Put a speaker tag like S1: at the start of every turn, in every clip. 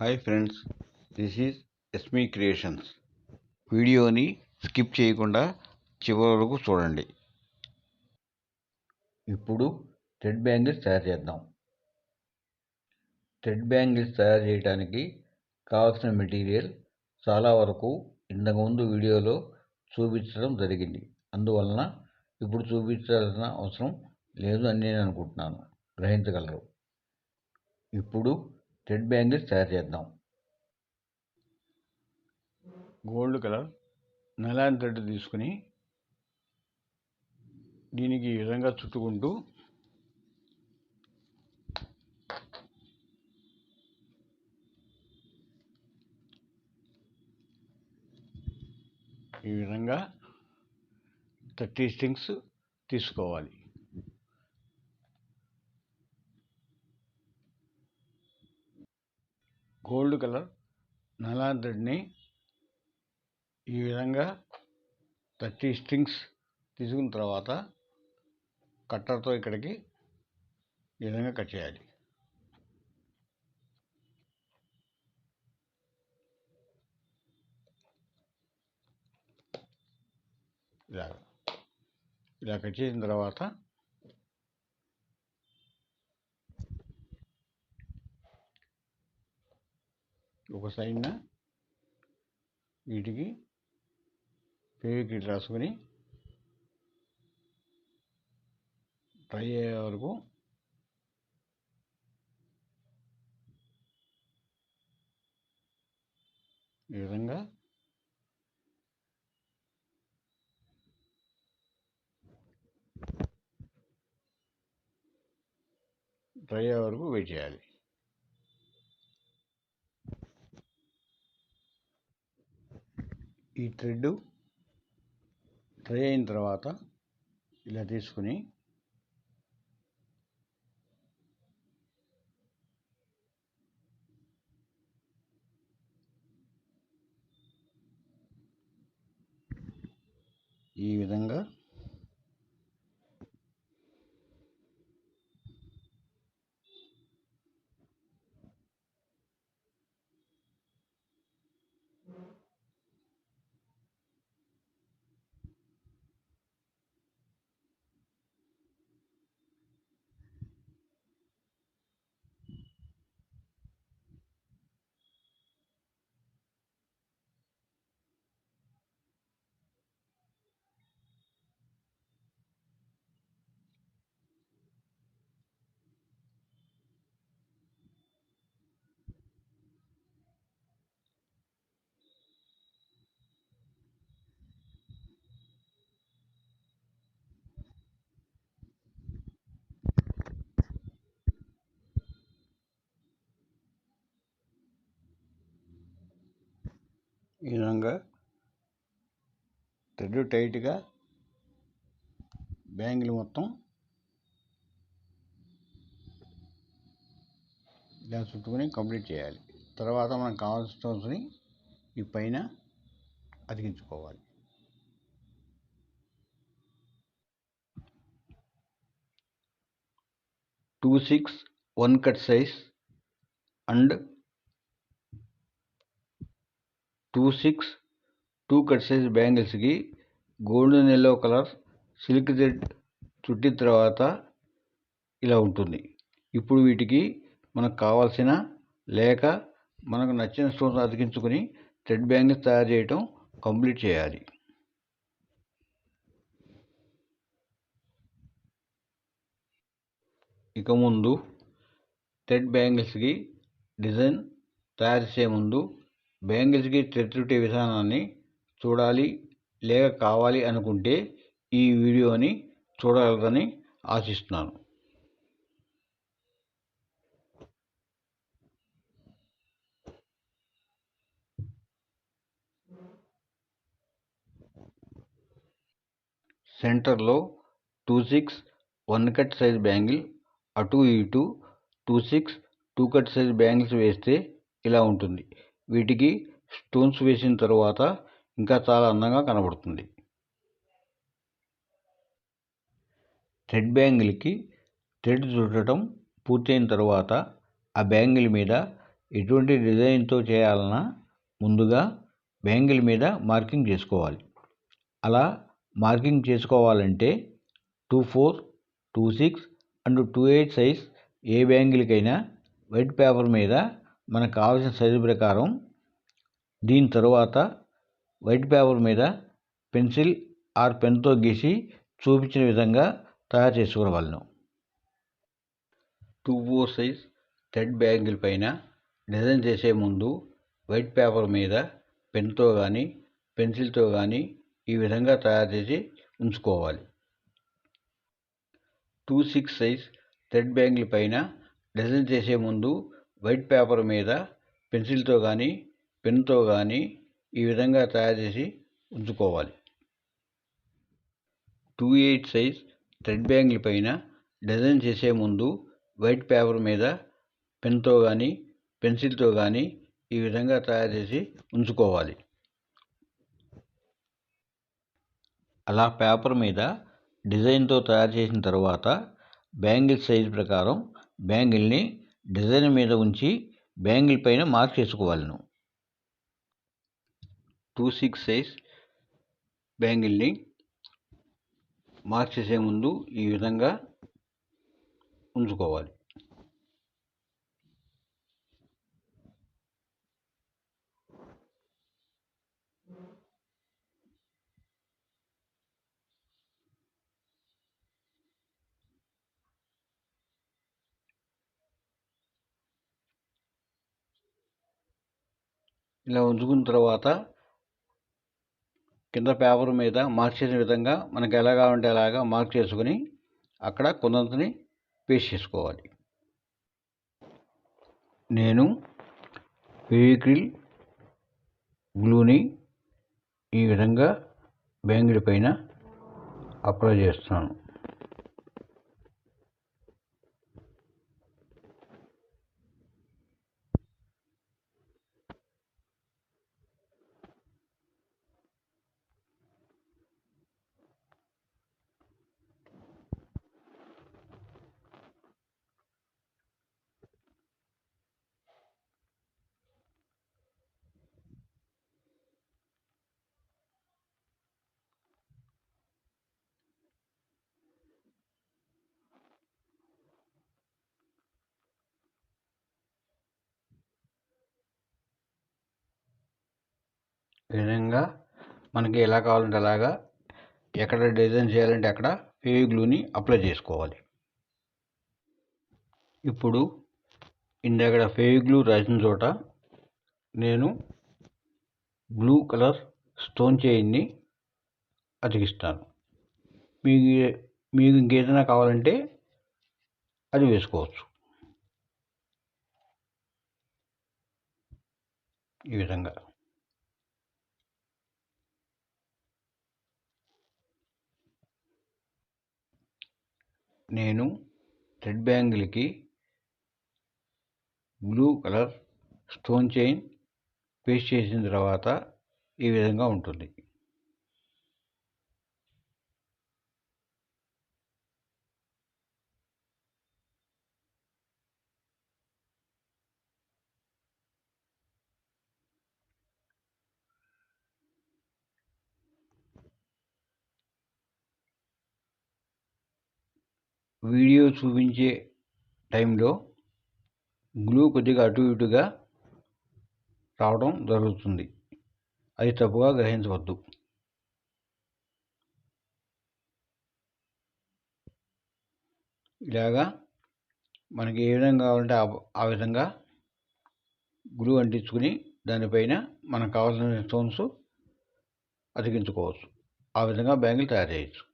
S1: Hi friends this is Esmi creations వీడియోని skip చేయకుండా చివరి వరకు చూడండి. ఇప్పుడు థ్రెడ్ బ్యాంగిల్స్ తయారు చేద్దాం. థ్రెడ్ బ్యాంగిల్స్ తయారు చేయడానికి కావాల్సిన మెటీరియల్ చాలా వరకు ఇంతకుముందు వీడియోలో చూపించడం జరిగింది. అందువలన ఇప్పుడు చూపించాల్సిన అవసరం లేదు అని నేను అనుకుంటున్నాను. గ్రహించగలరు. ఇప్పుడు థ్రెడ్ బ్యాంగిల్స్ తయారు చేద్దాం. గోల్డ్ కలర్ నలాన్ థ్రెడ్ తీసుకుని దీనికి ఈ విధంగా చుట్టుకుంటూ ఈ విధంగా థర్టీ స్ట్రింగ్స్ తీసుకోవాలి. గోల్డ్ కలర్ ఈ విధంగా థర్టీ స్ట్రింగ్స్ తీసుకున్న తర్వాత కట్టర్తో ఇక్కడికి ఈ విధంగా కట్ చేయాలి. ఇలా ఇలా కట్ చేసిన తర్వాత ఒక సైడ్న వీటికి ఫెవిక్విక్ రాసుకొని ట్రై అయ్యే వరకు ఈ విధంగా ట్రై అయ్యే వరకు వెయిట్ చేయాలి? ఈ థ్రెడ్ ట్రై అయిన తర్వాత ఇలా తీసుకుని ఈ విధంగా ఈ విధంగా థ్రెడ్ టైట్గా బ్యాంగిల్ మొత్తం ఇలా చుట్టుకొని కంప్లీట్ చేయాలి. తర్వాత మనకు కావాల్సిన స్టోన్స్ని ఈ పైన అతికించుకోవాలి. Two six one cut size and two six two cut size బ్యాంగిల్స్కి golden yellow colour silk thread చుట్టిన తర్వాత ఇలా ఉంటుంది. ఇప్పుడు వీటికి మనకు కావాల్సిన లేక మనకు నచ్చిన స్టోన్స్ అతికించుకొని థ్రెడ్ బ్యాంగిల్స్ తయారు చేయటం కంప్లీట్ చేయాలి. ఇక ముందు థ్రెడ్ బ్యాంగిల్స్కి డిజైన్ తయారు చేసే ముందు బ్యాంగిల్స్కి థ్రెడ్ విధానాన్ని చూడాలి లేక కావాలి అనుకుంటే ఈ వీడియోని చూడగలరని ఆశిస్తున్నాను. సెంటర్లో two six one cut size bangle అటు ఇటు two six two cut size bangles వేస్తే ఇలా ఉంటుంది. వీటికి స్టోన్స్ వేసిన తర్వాత ఇంకా చాలా అందంగా కనబడుతుంది. థ్రెడ్ బ్యాంగిల్కి థ్రెడ్ చుట్టడం పూర్తయిన తర్వాత ఆ బ్యాంగిల్ మీద ఎటువంటి డిజైన్తో చేయాలన్నా ముందుగా బ్యాంగిల్ మీద మార్కింగ్ చేసుకోవాలి. అలా మార్కింగ్ చేసుకోవాలంటే two four two six and two eight size ఏ బ్యాంగిల్కైనా వైట్ పేపర్ మీద మనకు కావాల్సిన సైజు ప్రకారం దీని తరువాత వైట్ పేపర్ మీద పెన్సిల్ ఆర్ పెన్తో గీసి చూపించిన విధంగా తయారు చేసుకోగలను two four size thread bangle పైన డిజైన్ చేసే ముందు వైట్ పేపర్ మీద పెన్తో కానీ పెన్సిల్తో కానీ ఈ విధంగా తయారు చేసి ఉంచుకోవాలి. Two six size thread bangle పైన డిజైన్ చేసే ముందు వైట్ పేపర్ మీద పెన్సిల్తో కానీ పెన్తో కానీ ఈ విధంగా తయారు చేసి ఉంచుకోవాలి. Two eight size thread bangle పైన డిజైన్ చేసే ముందు వైట్ పేపర్ మీద పెన్తో కానీ పెన్సిల్తో కానీ ఈ విధంగా తయారు చేసి ఉంచుకోవాలి. అలా పేపర్ మీద డిజైన్తో తయారు చేసిన తర్వాత బ్యాంగిల్ సైజ్ ప్రకారం బ్యాంగిల్ని డిజైన్ మీద ఉంచి బ్యాంగిల్ పైన మార్క్ చేసుకోవాలను. టూ సిక్స్ సైజ్ బ్యాంగిల్ని మార్క్ చేసే ముందు ఈ విధంగా ఉంచుకోవాలి. ఇలా ఉంచుకున్న తర్వాత కింద పేపర్ మీద మార్క్ చేసిన విధంగా మనకు ఎలా కావాలంటే అలాగా మార్క్ చేసుకుని అక్కడ కొందంతని పేస్ట్ చేసుకోవాలి. నేను ఫెవిక్రిల్ గ్లూని ఈ విధంగా బ్యాంగిల్ పైన అప్లై చేస్తున్నాను ఈ విధంగా మనకి ఎలా కావాలంటే అలాగా ఎక్కడ డిజైన్ చేయాలంటే అక్కడ ఫేవిగ్లూని అప్లై చేసుకోవాలి. ఇప్పుడు ఇందాక ఫేవి గ్లూ రాసిన చోట నేను బ్లూ కలర్ స్టోన్ చైన్ని అతికిస్తాను. మీకు మీకు ఇంకేదైనా కావాలంటే అది వేసుకోవచ్చు. ఈ విధంగా. నేను thread బ్యాంగిల్కి blue colour stone chain paste చేసిన తర్వాత ఈ విధంగా ఉంటుంది. వీడియో చూపించే టైంలో గ్లూ కొద్దిగా అటు ఇటుగా రావడం జరుగుతుంది. అది తప్పుగా గ్రహించవద్దు. ఇలాగా మనకి ఏ విధంగా కావాలంటే ఆ విధంగా గ్లూ అంటించుకుని దానిపైన మనకు కావాల్సిన స్టోన్స్ అతికించుకోవచ్చు. ఆ విధంగా బ్యాంగిల్ తయారు చేయొచ్చు.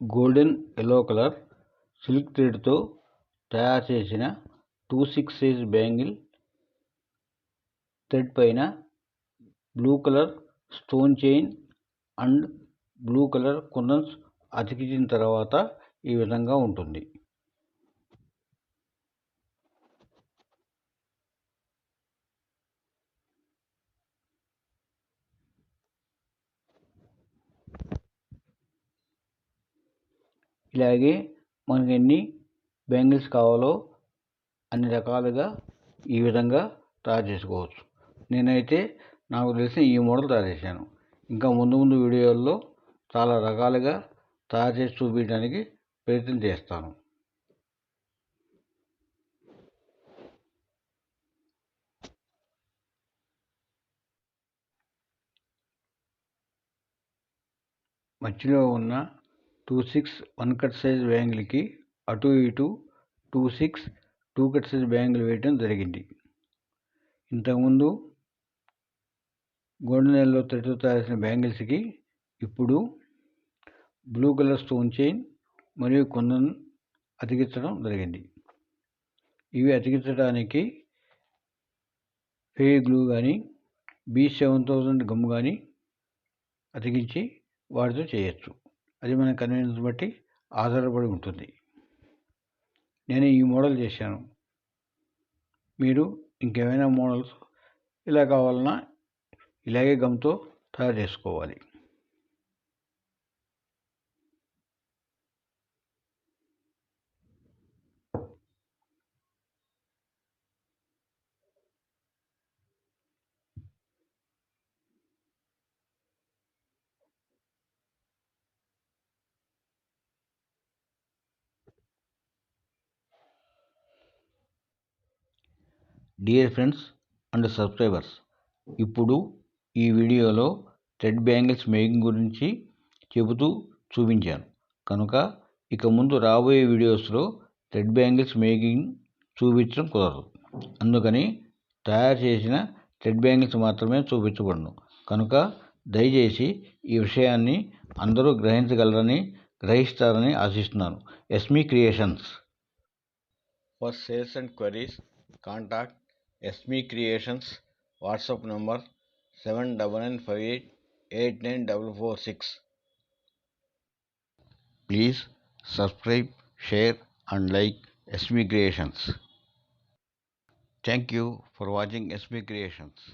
S1: గోల్డెన్ ఎల్లో కలర్ సిల్క్ థ్రెడ్తో తయారు చేసిన two six size bangle thread పైన blue colour stone chain and blue colour kundans అతికించిన తర్వాత ఈ విధంగా ఉంటుంది. ఇలాగే మనకి ఎన్ని బ్యాంగిల్స్ కావాలో అన్ని రకాలుగా ఈ విధంగా తయారు చేసుకోవచ్చు. నేనైతే నాకు తెలిసిన ఈ మోడల్ తయారు చేశాను. ఇంకా ముందు ముందు వీడియోల్లో చాలా రకాలుగా తయారు చేసి చూపించడానికి ప్రయత్నం చేస్తాను. మధ్యలో ఉన్న two six one cut size బ్యాంగిల్కి అటు ఇటు two six two cut size bangle వేయటం జరిగింది. ఇంతకుముందు గోల్డెన్ నెలలో థ్రెడ్తో తయారు చేసిన బ్యాంగిల్స్కి ఇప్పుడు బ్లూ కలర్ స్టోన్ చైన్ మరియు కొందను అతికించడం జరిగింది. ఇవి అతికించడానికి ఫే గ్లూ కానీ బీ సెవెన్ థౌజండ్ గమ్ కానీ అతికించి వాటితో చేయొచ్చు. అది మన కన్వీనియన్స్ బట్టి ఆధారపడి ఉంటుంది. నేను ఈ మోడల్ చేశాను. మీరు ఇంకేమైనా మోడల్స్ ఇలా కావాలన్నా ఇలాగే గమ్తో తయారు చేసుకోవాలి. డియర్ ఫ్రెండ్స్ అండ్ సబ్స్క్రైబర్స్ ఇప్పుడు ఈ వీడియోలో థ్రెడ్ బ్యాంగిల్స్ మేకింగ్ గురించి చెబుతూ చూపించాను. కనుక ఇక ముందు రాబోయే వీడియోస్లో థ్రెడ్ బ్యాంగిల్స్ మేకింగ్ చూపించడం కుదరదు. అందుకని తయారు చేసిన థ్రెడ్ బ్యాంగిల్స్ మాత్రమే చూపించబడను. కనుక దయచేసి ఈ విషయాన్ని అందరూ గ్రహించగలరని గ్రహిస్తారని ఆశిస్తున్నాను. Esmi creations for sales and queries contact Esmi creations WhatsApp number seven double nine five eight eight nine double four six please subscribe share and like Esmi creations thank you for watching Esmi creations